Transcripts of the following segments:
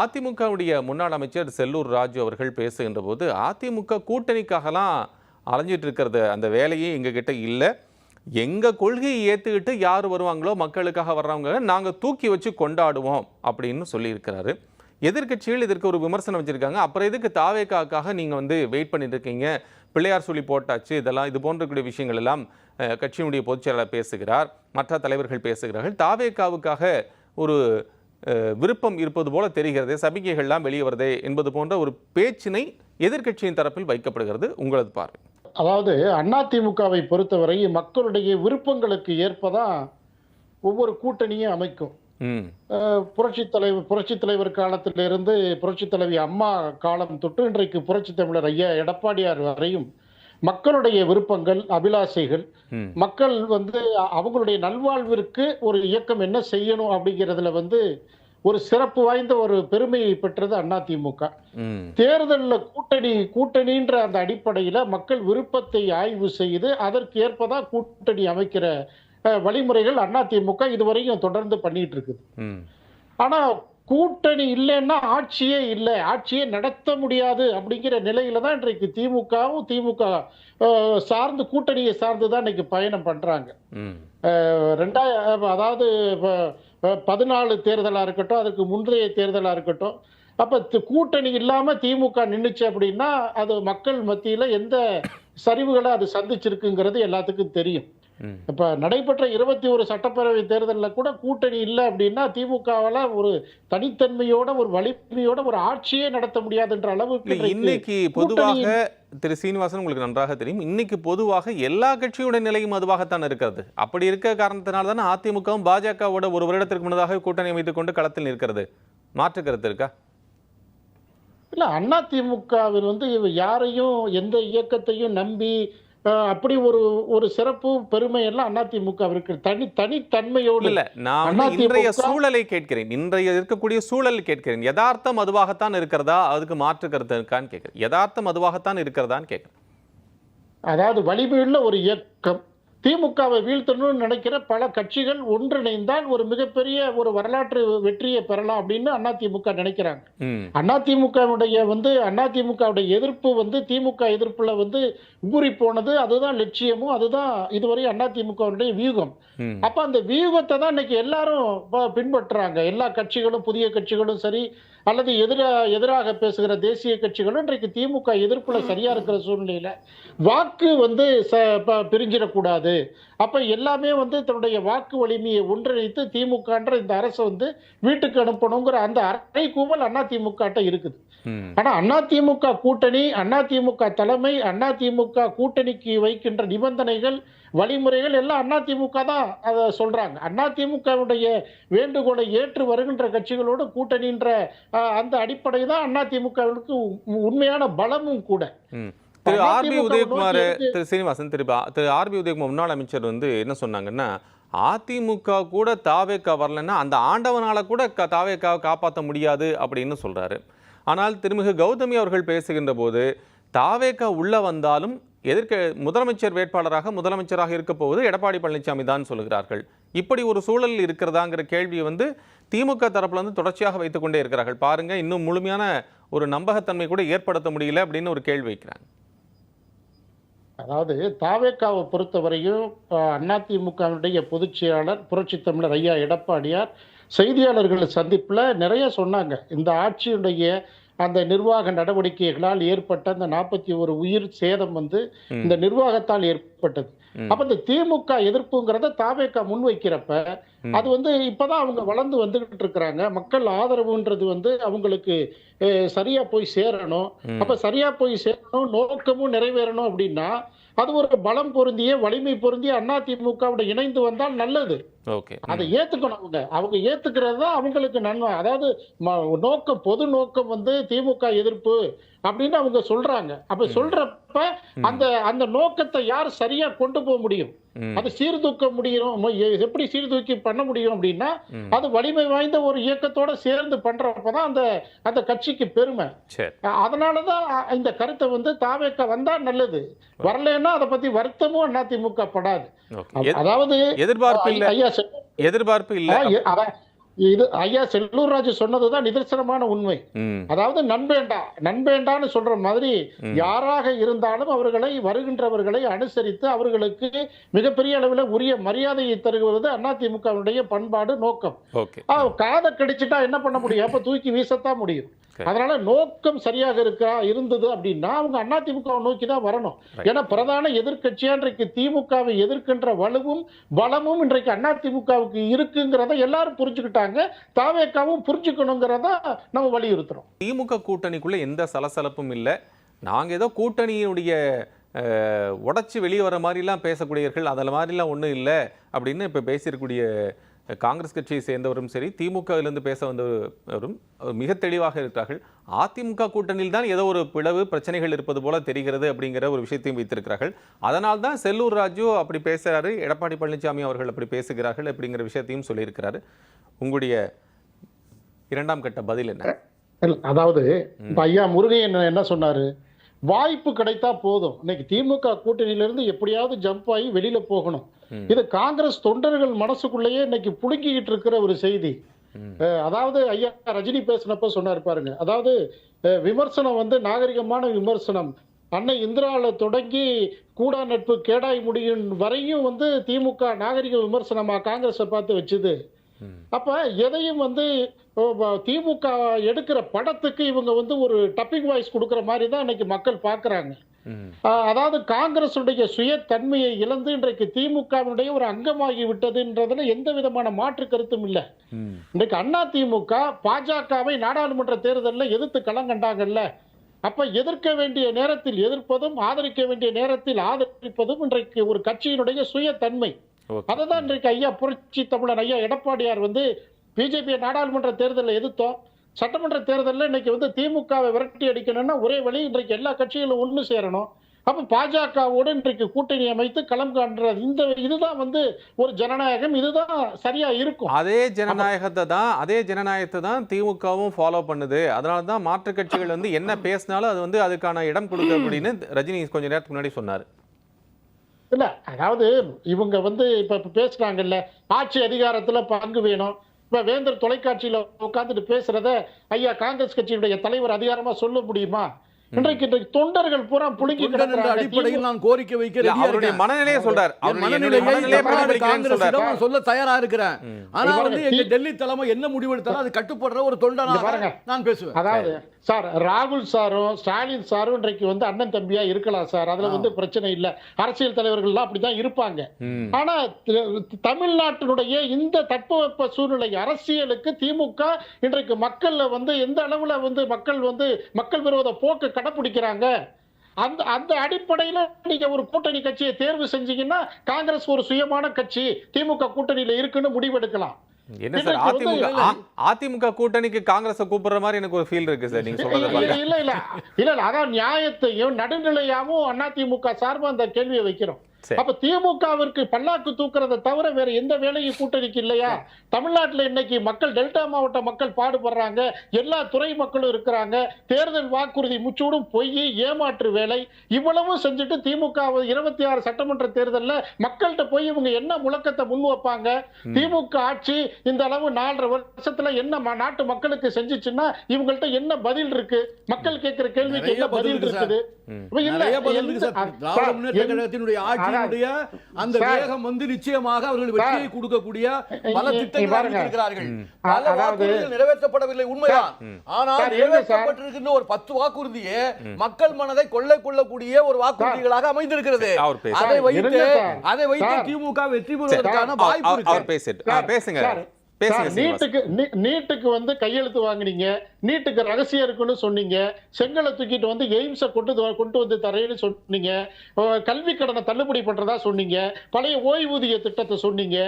அதிமுகவுடைய முன்னாள் அமைச்சர் செல்லூர் ராஜு அவர்கள் பேசுகின்ற போது அதிமுக கூட்டணிக்காகலாம் அலைஞ்சிட்டு இருக்கிறது. அந்த வேலையே எங்ககிட்ட இல்லை. எங்கள் கொள்கையை ஏற்றுக்கிட்டு யார் வருவாங்களோ மக்களுக்காக வர்றவங்க நாங்கள் தூக்கி வச்சு கொண்டாடுவோம் அப்படின்னு சொல்லியிருக்கிறாரு. எதிர்க்கட்சிகள் இதற்கு ஒரு விமர்சனம் வச்சுருக்காங்க. அப்புறம் எதுக்கு தாவேக்காக்காக நீங்கள் வந்து வெயிட் பண்ணிட்டு இருக்கீங்க? பிள்ளையார் சொல்லி போட்டாச்சு. இதெல்லாம் இது போன்றக்கூடிய விஷயங்கள் எல்லாம் கட்சியினுடைய பொதுச்செயலாளர் பேசுகிறார். மற்ற தலைவர்கள் பேசுகிறார்கள். தாவேக்காவுக்காக ஒரு விருப்பம் இருப்பது போல தெரிகிறது சபிகைகள்லாம் வெளியே வருதே என்பது போன்ற ஒரு பேச்சினை எதிர்க்கட்சியின் தரப்பில் வைக்கப்படுகிறது. உங்களது பார்வை. அதாவது அதிமுகவை பொறுத்தவரை மக்களுடைய விருப்பங்களுக்கு ஏற்பதான் ஒவ்வொரு கூட்டணியும் அமைக்கும். புரட்சித் தலைவர் புரட்சித் தலைவர் காலத்திலிருந்து புரட்சித் தலைவி அம்மா காலம் தொட்டு இன்றைக்கு புரட்சித் தமிழர் ஐயா எடப்பாடியார் வரையும் மக்களுடைய விருப்பங்கள் அபிலாஷைகள் மக்கள் வந்து அவங்களுடைய நல்வாழ்விற்கு ஒரு இயக்கம் என்ன செய்யணும் அப்படிங்கிறதுல வந்து ஒரு சிறப்பு வாய்ந்த ஒரு பெருமையை பெற்றது அதிமுக. ம். தேர்தலில் கூட்டணி கூட்டணின்ற அந்த அடிப்படையில் மக்கள் விருப்பத்தை ஆய்வு செய்து அதற்கு ஏற்பதான் கூட்டணி அமைக்கிற வழிமுறைகள் அதிமுக இதுவரையும் தொடர்ந்து பண்ணிட்டு இருக்குது. ஆனா கூட்டணி இல்லைன்னா ஆட்சியே இல்லை ஆட்சியே நடத்த முடியாது அப்படிங்கிற நிலையில தான் இன்றைக்கு திமுகவும் திமுக சார்ந்து கூட்டணியை சார்ந்து தான் இன்னைக்கு பயணம் பண்றாங்க. ரெண்டாய அதாவது பதினாலு தேர்தலா இருக்கட்டும் அதுக்கு முந்தைய தேர்தலா இருக்கட்டும் அப்ப கூட்டணி இல்லாம திமுக நின்னுச்சு அப்படின்னா அது மக்கள் மத்தியில எந்த சரிவுகளை அது சந்திச்சிருக்குங்கிறது எல்லாத்துக்கும் தெரியும். இப்ப நடைபெற்ற இருபத்தி ஒரு சட்டப்பேரவை தேர்தலில் கூட கூட்டணி இல்லை அப்படின்னா திமுகவால ஒரு தனித்தன்மையோட ஒரு வலிமையோட ஒரு ஆட்சியே நடத்த முடியாதுன்ற அளவுக்கு இன்னைக்கு பொதுவாக திரு சீனிவாசன் உங்களுக்கு நன்றாக தெரியும். இன்னைக்கு பொதுவாக எல்லா கட்சியோட நிலையும் அதுவாகத்தான் இருக்கிறது. அப்படி இருக்க காரணத்தினால தானே அதிமுகவும் பாஜகவோட ஒரு வருடத்திற்கு முன்னதாக கூட்டணி அமைத்துக் கொண்டு களத்தில் நிற்கிறது. மாற்று கருத்து இருக்கா? இல்ல அண்ணா திமுகவில் வந்து யாரையும் எந்த இயக்கத்தையும் நம்பி அப்படி ஒரு ஒரு சிறப்பு பெருமை எல்லாம் அதிமுக இருக்கு. தனி தனித்தன்மையோடு இல்ல நான் இன்றைய சூழலை கேட்கிறேன். இன்றைய இருக்கக்கூடிய சூழல் கேட்கிறேன். யதார்த்தம் அதுவாகத்தான் இருக்கிறதா? அதுக்கு மாற்று கருத்து இருக்கான்னு கேட்கிறேன். யதார்த்தம் அதுவாகத்தான் இருக்கிறதான்னு கேட்கிறேன். அதாவது வலிமையுள்ள ஒரு இயக்கம். திமுகவை வீழ்த்தணும்னு நினைக்கிற பல கட்சிகள் ஒன்றிணைந்தால் ஒரு மிகப்பெரிய ஒரு வரலாற்று வெற்றியை பெறலாம் அப்படின்னு அதிமுக நினைக்கிறாங்க. அதிமுகவுடைய வந்து அதிமுகவுடைய எதிர்ப்பு வந்து திமுக எதிர்ப்புல வந்து ஊறி போனது அதுதான் லட்சியமும் அதுதான் இதுவரை அதிமுகவுடைய வியூகம். அப்ப அந்த வியூகத்தை தான் இன்னைக்கு எல்லாரும் பின்பற்றுறாங்க. எல்லா கட்சிகளும் புதிய கட்சிகளும் சரி அல்லது எதிரா எதிராக பேசுகிற தேசிய கட்சிகளும் இன்றைக்கு திமுக எதிர்ப்புல சரியா இருக்கிற சூழ்நிலையில வாக்கு வந்து பிரிஞ்சிடக்கூடாது. அப்ப எல்லாமே வந்து தன்னுடைய வாக்கு வலிமையை ஒன்றிணைத்து திமுகன்ற இந்த அரசை வந்து வீட்டுக்கு அனுப்பணுங்கிற அந்த அரை கூவல் அதிமுக இருக்குது. ஆனா அதிமுக கூட்டணி அதிமுக தலைமை அதிமுக கூட்டணிக்கு வைக்கின்ற நிபந்தனைகள் வழிமுறைகள் எல்லாம் அதிமுக தான் அதை சொல்றாங்க. அதிமுகவுடைய வேண்டுகோளை ஏற்று வருகின்ற கட்சிகளோடு கூட்டணின்ற அந்த அடிப்படை தான் அதிமுகவுக்கு உண்மையான பலமும் கூட. திரு ஆர்பி உதயகுமார் திரு சீனிவாசன் திரு பா- திரு ஆர்பி உதயகுமார் முன்னாள் அமைச்சர் வந்து என்ன சொன்னாங்கன்னா அதிமுக கூட தாவேக்கா வரலன்னா அந்த ஆண்டவனால கூட தாவேக்காவை காப்பாற்ற முடியாது அப்படின்னு சொல்றாரு. ஆனால் திருமிகு கௌதமி அவர்கள் பேசுகின்ற போது தாவேக்கா உள்ளே வந்தாலும் எதிர்க்க முதலமைச்சர் வேட்பாளராக முதலமைச்சராக இருக்க போவது எடப்பாடி பழனிசாமி தான் சொல்கிறார்கள். இப்படி ஒரு சூழல் இருக்கிறதாங்கிற கேள்வியை வந்து திமுக தரப்புலருந்து தொடர்ச்சியாக வைத்துக்கொண்டே இருக்கிறார்கள். பாருங்க இன்னும் முழுமையான ஒரு நம்பகத்தன்மை கூட ஏற்படுத்த முடியல அப்படின்னு ஒரு கேள்வி வைக்கிறாங்க. அதாவது தாவேக்காவை பொறுத்தவரையும் அதிமுகவினுடைய பொதுச் செயலாளர் புரட்சி தமிழர் ஐயா எடப்பாடியார் செய்தியாளர்கள் சந்திப்புல நிறைய சொன்னாங்க இந்த ஆட்சியுடைய அந்த நிர்வாக நடவடிக்கைகளால் ஏற்பட்ட அந்த நாற்பத்தி ஒரு உயிர் சேதம் வந்து. இந்த நிர்வாகத்தால் ஏற்பட்டது. அப்ப இந்த திமுக எதிர்ப்புங்கிறத தாவேக்கா முன்வைக்கிறப்ப. அது வந்து இப்பதான் அவங்க வளர்ந்து வந்துகிட்டு இருக்கிறாங்க மக்கள் ஆதரவுன்றது வந்து அவங்களுக்கு சரியா போய் சேரணும். அப்ப சரியா போய் சேரணும் நோக்கமும் நிறைவேறணும் அப்படின்னா அது ஒரு பலம் பொருந்திய வலிமை பொருந்திய அதிமுகவோட இணைந்து வந்தால் நல்லது. அதை ஏத்துக்கணும் அவங்க. அவங்க ஏத்துக்கிறது தான் அவங்களுக்கு நன்மை. அதாவது நோக்கம் பொது நோக்கம் வந்து திமுக எதிர்ப்பு. அப்படின்னு அவங்க சொல்றாங்க. அப்ப சொல்றப்ப அந்த அந்த நோக்கத்தை யார் சரியா கொண்டு போக முடியும். அது சீர்தூக்க முடியும். எப்படி சீர்தூக்கி பண்ண முடியும் அப்படின்னா. அது வலிமை வாய்ந்த ஒரு இயக்கத்தோட சேர்ந்து பண்றப்பதான் அந்த அந்த கட்சிக்கு பெருமை. அதனாலதான் இந்த கருத்தை வந்து தாவேக்க வந்தா நல்லது. வரலைன்னா அதை பத்தி வருத்தமும் அதிமுக படாது. அதாவது எதிர்பார்ப்பு இல்ல. எதிர்பார்ப்பு இல்ல. இது ஐயா செல்லூர் ராஜு சொன்னதுதான் நிதர்சனமான உண்மை. அதாவது நண்பேண்டா நண்பேண்டான்னு சொல்ற மாதிரி. யாராக இருந்தாலும் அவர்களை வருகின்றவர்களை அனுசரித்து அவர்களுக்கு மிகப்பெரிய அளவில் உரிய மரியாதையை தருவது அதிமுகவுடைய பண்பாடு நோக்கம். காதை கடிச்சிட்டா என்ன பண்ண முடியும்? அப்ப தூக்கி வீசத்தான் முடியும். அதனால நோக்கம் சரியாக இருக்கா இருந்தது அப்படின்னா அவங்க அதிமுகவை நோக்கி தான் வரணும். ஏன்னா பிரதான எதிர்க்கட்சியா இன்றைக்கு திமுகவை எதிர்க்கின்ற வலுவும் பலமும் இன்றைக்கு அதிமுகவுக்கு இருக்குங்கிறத எல்லாரும் புரிஞ்சுக்கிட்டாங்க. தாவேக்காவும் புரிஞ்சுக்கணுங்கிறத நம்ம வலியுறுத்துறோம். திமுக கூட்டணிக்குள்ள எந்த சலசலப்பும் இல்லை. நாங்க ஏதோ கூட்டணியினுடைய உடைச்சு வெளியே வர மாதிரிலாம் பேசக்கூடியவர்கள் அதில் மாதிரிலாம் ஒன்றும் இல்லை அப்படின்னு இப்போ பேசியிருக்கக்கூடிய காங்கிரஸ் கட்சியை சேர்ந்தவரும் சரி திமுகவிலிருந்து பேச வந்தவரும் மிக தெளிவாக இருக்கிறார்கள். அதிமுக கூட்டணியில் தான் ஏதோ ஒரு பிளவு பிரச்சனைகள் இருப்பது போல தெரிகிறது அப்படிங்கிற ஒரு விஷயத்தையும் வைத்திருக்கிறார்கள். அதனால் தான் செல்லூர் ராஜு அப்படி பேசுறாரு எடப்பாடி பழனிசாமி அவர்கள் அப்படி பேசுகிறார்கள் அப்படிங்கிற விஷயத்தையும் சொல்லியிருக்கிறாரு. உங்களுடைய இரண்டாம் கட்ட பதில் என்ன? அதாவது ஐயா முருகையன் என்ன சொன்னாரு? வாய்ப்பு கிடைத்தா போதும். இன்னைக்கு திமுக கூட்டணியிலிருந்து எப்படியாவது ஜம்ப் ஆகி வெளியில போகணும். இது காங்கிரஸ் தொண்டர்கள் மனசுக்குள்ளேயே இன்னைக்கு புடுங்கிக்கிட்டு இருக்கிற ஒரு செய்தி. அதாவது ஐயா ரஜினி பேசினப்ப சொன்னார் பாருங்க. அதாவது விமர்சனம் வந்து நாகரிகமான விமர்சனம். அன்னை இந்திரால தொடங்கி கூடா நட்பு கேடாய் முடியும் வரையும் வந்து திமுக நாகரிக விமர்சனமா காங்கிரஸை பார்த்து வச்சுது. அப்ப எதையும் வந்து திமுக எடுக்கிற படத்துக்கு இவங்க வந்து ஒரு டப்பிங் வாய்ஸ் கொடுக்கிற மாதிரி தான் இன்னைக்கு மக்கள் பார்க்கறாங்க. ஆஹ் அதாவது காங்கிரசுடைய சுய தன்மையை இழந்து இன்றைக்கு திமுகவினுடைய ஒரு அங்கமாகி விட்டதுன்றதுல எந்த விதமான மாற்று கருத்தும் இல்லை. இன்றைக்கு அண்ணா திமுக பாஜகவை நாடாளுமன்ற தேர்தலில் எதிர்த்து களம் கண்டாங்கல்ல அப்ப எதிர்க்க வேண்டிய நேரத்தில் எதிர்ப்பதும் ஆதரிக்க வேண்டிய நேரத்தில் ஆதரிப்பதும் இன்றைக்கு ஒரு கட்சியினுடைய சுய தன்மை ஓகே. அதை தான் இன்றைக்கு ஐயா புரட்சி தமிழர் ஐயா எடப்பாடியார் வந்து பிஜேபி நாடாளுமன்ற தேர்தலில் எதிர்த்தோம். சட்டமன்ற தேர்தலில் இன்னைக்கு வந்து திமுகவை விரட்டி அடிக்கணும்னா ஒரே வழி இன்றைக்கு எல்லா கட்சிகளும் ஒன்று சேரணும். அப்ப பாஜகவோடு இன்றைக்கு கூட்டணி அமைத்து களம் காண்றது இந்த இதுதான் வந்து ஒரு ஜனநாயகம் இதுதான் சரியா இருக்கும். அதே ஜனநாயகத்தை தான் அதே ஜனநாயகத்தை தான் திமுகவும் ஃபாலோ பண்ணுது. அதனால தான் மாற்றுக் கட்சிகள் வந்து என்ன பேசினாலும் அது வந்து அதுக்கான இடம் கொடுக்கு அப்படின்னு ரஜினி கொஞ்ச நேரத்துக்கு முன்னாடி சொன்னார். இல்ல அதாவது இவங்க வந்து இப்ப இப்ப பேசுறாங்கல்ல ஆட்சி அதிகாரத்துல பங்கு வேணும். இப்ப வேந்தர் தொலைக்காட்சியில உட்காந்துட்டு பேசுறத ஐயா காங்கிரஸ் கட்சியுடைய தலைவர் அதிகாரமா சொல்ல முடியுமா? இன்றைக்கு இன்றைக்கு தொண்டர்கள் பூரா தொண்டன் கிடக்குறாங்க. அடிப்படையில் நான் கோரிக்கை வைக்க இல்ல, ரெடியா அவருடைய இருக்கேன். மனநிலையை சொல்றார் அவருடைய மனநிலையை சொல்ல தயாரா இருக்கிறேன். ஆனா வந்து எங்க டெல்லி தலைமை என்ன முடிவெடுத்தாலும் அது கட்டுப்படுற ஒரு இங்க தொண்டனாக பாருங்க. நான் பேசுவேன் அதாவது சார் ராகுல் சாரும் ஸ்டாலின் சாரும் இன்றைக்கு வந்து அண்ணன் தம்பியா இருக்கலாம் சார் அதுல வந்து பிரச்சனை இல்ல அரசியல் தலைவர்கள்லாம் அப்படிதான் இருப்பாங்க. ஆனா தமிழ்நாட்டினுடைய இந்த தட்பவெப்ப சூழ்நிலை அரசியலுக்கு திமுக இன்றைக்கு மக்கள்ல வந்து எந்த அளவுல வந்து மக்கள் வந்து மக்கள் விரோத போக்கு கடைபிடிக்கிறாங்க அந்த அந்த அடிப்படையில நீங்க ஒரு கூட்டணி கட்சியை தேர்வு செஞ்சீங்கன்னா காங்கிரஸ் ஒரு சுயமான கட்சி திமுக கூட்டணியில இருக்குன்னு முடிவெடுக்கலாம். என்ன சார் அதிமுக கூட்டணிக்கு காங்கிரஸை கூப்பிடுற மாதிரி எனக்கு ஒரு ஃபீல் இருக்கு சார் நீங்க சொல்றத இல்ல இல்ல இல்ல. அதான் நியாயத்தையும் நடுநிலையாவும் அதிமுக சார்பா அந்த கேள்வியை வைக்கிறோம். அப்ப திமுகவிற்கு பல்லாக்கு தூக்குறதை தவிர வேற எந்த வேலையும் கூட்டணிக்கு இல்லையா? தமிழ்நாட்டுல இன்னைக்கு மக்கள் டெல்டா மாவட்ட மக்கள் பாடுபடுறாங்க. எல்லா துறை மக்களும் இருக்கிறாங்க. தேர்தல் வாக்குறுதி முச்சூடும் பொய் ஏமாற்று வேலை. இவ்வளவும் செஞ்சுட்டு திமுக இருபத்தி ஆறு சட்டமன்ற தேர்தல்ல மக்கள்கிட்ட போய் இவங்க என்ன முழக்கத்தை முன் வைப்பாங்க? திமுக ஆட்சி இந்த அளவு நாலரை வருஷத்துல என்ன நாட்டு மக்களுக்கு செஞ்சுச்சுன்னா இவங்கள்ட்ட என்ன பதில் இருக்கு? மக்கள் கேட்கிற கேள்விக்கு என்ன பதில் பதில் இருக்கு சார். இருக்குது? ம். ஆட்சியினுடைய அந்த. வேகம் வந்து நிச்சயமாக அவர்கள் வெற்றியை கொடுக்கக்கூடிய பல திட்டங்களை. பல வாக்குறுதிகள் நிறைவேற்றப்படவில்லை உண்மைதான். ஆனால். நிறைவேற்றப்பட்டிருக்கின்ற ஒரு பத்து வாக்குறுதியே மக்கள் மனதை கொள்ளை கொள்ளக்கூடிய ஒரு வாக்குறுதிகளாக அமைந்திருக்கிறது. அதை வைத்து. அதை வைத்து. திமுக வெற்றி பெறுவதற்கான வாய்ப்பு பேசுங்க. நீட்டுக்கு நீட்டுக்கு வந்து கையெழுத்து வாங்குனீங்க. நீட்டுக்கு ரகசியம் இருக்குன்னு சொன்னீங்க. செங்கலை தூக்கிட்டு வந்து எய்ம்ஸை கொண்டு கொண்டு வந்து தரேன்னு சொன்னீங்க. கல்வி கடனை தள்ளுபடி பண்றதா சொன்னீங்க. பழைய ஓய்வூதிய திட்டத்தை சொன்னீங்க.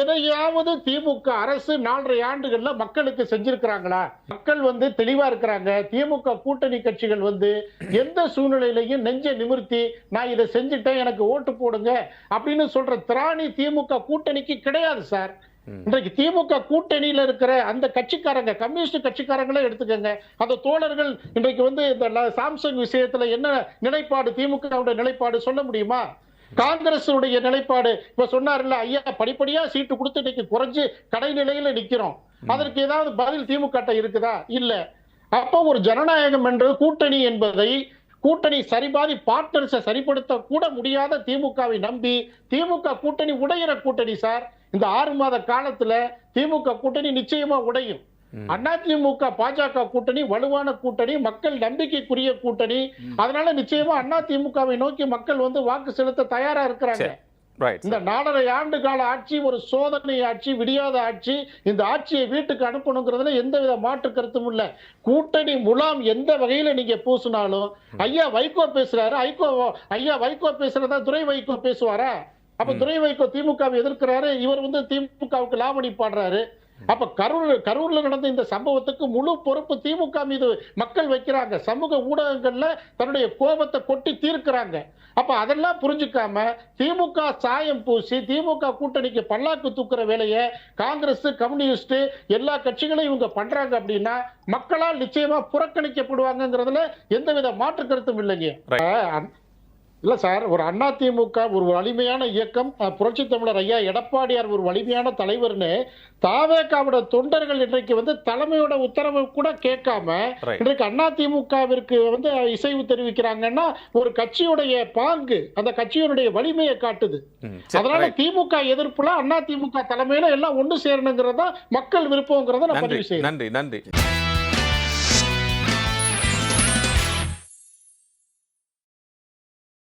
எதையாவது திமுக அரசு நாலரை ஆண்டுகள்ல மக்களுக்கு செஞ்சிருக்கிறாங்களா? மக்கள் வந்து தெளிவா இருக்கிறாங்க. திமுக கூட்டணி கட்சிகள் வந்து எந்த சூழ்நிலையிலையும் நெஞ்ச நிமிர்த்தி நான் இதை செஞ்சுட்டேன் எனக்கு ஓட்டு போடுங்க அப்படின்னு சொல்ற திராணி திமுக கூட்டணிக்கு கிடையாது சார். இன்றைக்கு திமுக கூட்டணியில இருக்கிற அந்த கட்சிக்காரங்க கம்யூனிஸ்ட் கட்சிக்காரங்களே எடுத்துக்கோங்க. அந்த தோழர்கள் இன்றைக்கு வந்து இந்த சாம்சங் விஷயத்துல என்ன நிலைப்பாடு திமுகவுடைய நிலைப்பாடு சொல்ல முடியுமா? காங்கிரசுடைய நிலைப்பாடு இப்ப சொன்னார்ல ஐயா படிப்படியா சீட்டு கொடுத்து இன்னைக்கு குறைஞ்சு கடைநிலையில நிக்கிறோம். அதற்கு ஏதாவது பதில் திமுக இருக்குதா? இல்ல. அப்போ ஒரு ஜனநாயகம் என்றது கூட்டணி என்பதை கூட்டணி சரிபாதி பார்ட்னர்ஸை சரிப்படுத்த கூட முடியாத திமுகவை நம்பி திமுக கூட்டணி உடையிற கூட்டணி சார். இந்த ஆறு மாத காலத்துல திமுக கூட்டணி நிச்சயமா உடையும். அதிமுக பாஜக கூட்டணி வலுவான கூட்டணி மக்கள் நம்பிக்கைக்குரிய கூட்டணி. அதனால நிச்சயமா அதிமுகவை நோக்கி மக்கள் வந்து வாக்கு செலுத்த தயாரா இருக்கிறாங்க. இந்த நாலரை ஆண்டு கால ஆட்சி ஒரு சோதனை ஆட்சி விடியாத ஆட்சி இந்த ஆட்சியை வீட்டுக்கு அனுப்பணுங்கிறதுல எந்தவித மாற்று கருத்தும் இல்ல. கூட்டணி முலாம் எந்த வகையில நீங்க பூசினாலும் ஐயா வைகோ பேசுறாரு ஐகோ ஐயா வைகோ பேசுறதா துரை வைகோ பேசுவாரா? அப்ப துரை வைகோ திமுகவை எதிர்க்கிறாரு இவர் வந்து திமுகவுக்கு லாவணி பாடுறாரு. அப்ப கரூர் கரூர்ல நடந்த இந்த சம்பவத்துக்கு முழு பொறுப்பு திமுக மீது மக்கள் வைக்கிறாங்க. சமூக ஊடகங்கள்ல தன்னுடைய கோபத்தை கொட்டி தீர்க்கிறாங்க. அப்ப அதெல்லாம் புரிஞ்சுக்காம திமுக சாயம் பூசி திமுக கூட்டணிக்கு பல்லாக்கு தூக்குற வேலையை காங்கிரஸ் கம்யூனிஸ்ட் எல்லா கட்சிகளையும் இவங்க பண்றாங்க அப்படின்னா மக்களால் நிச்சயமா புறக்கணிக்கப்படுவாங்கங்கிறதுல எந்தவித மாற்று கருத்தும் இல்லைங்க. இல்ல சார் ஒரு அண்ணா திமுக ஒரு வலிமையான இயக்கம் புரட்சி தமிழர் ஐயா எடப்பாடியார் ஒரு வலிமையான தலைவர்னு தாவேக்காவோட தொண்டர்கள் இன்றைக்கு வந்து தலைமையோட உத்தரவு கூட கேட்காம. இன்றைக்கு அண்ணா திமுகவிற்கு வந்து இசைவு தெரிவிக்கிறாங்கன்னா ஒரு கட்சியுடைய பாங்கு அந்த கட்சியினுடைய வலிமையை காட்டுது அதனால. திமுக எதிர்ப்புல அண்ணா திமுக தலைமையில எல்லாம் ஒண்ணு சேரணுங்கிறதா மக்கள் விருப்பங்கிறத நான் பதிவு செய்யறேன் நன்றி நன்றி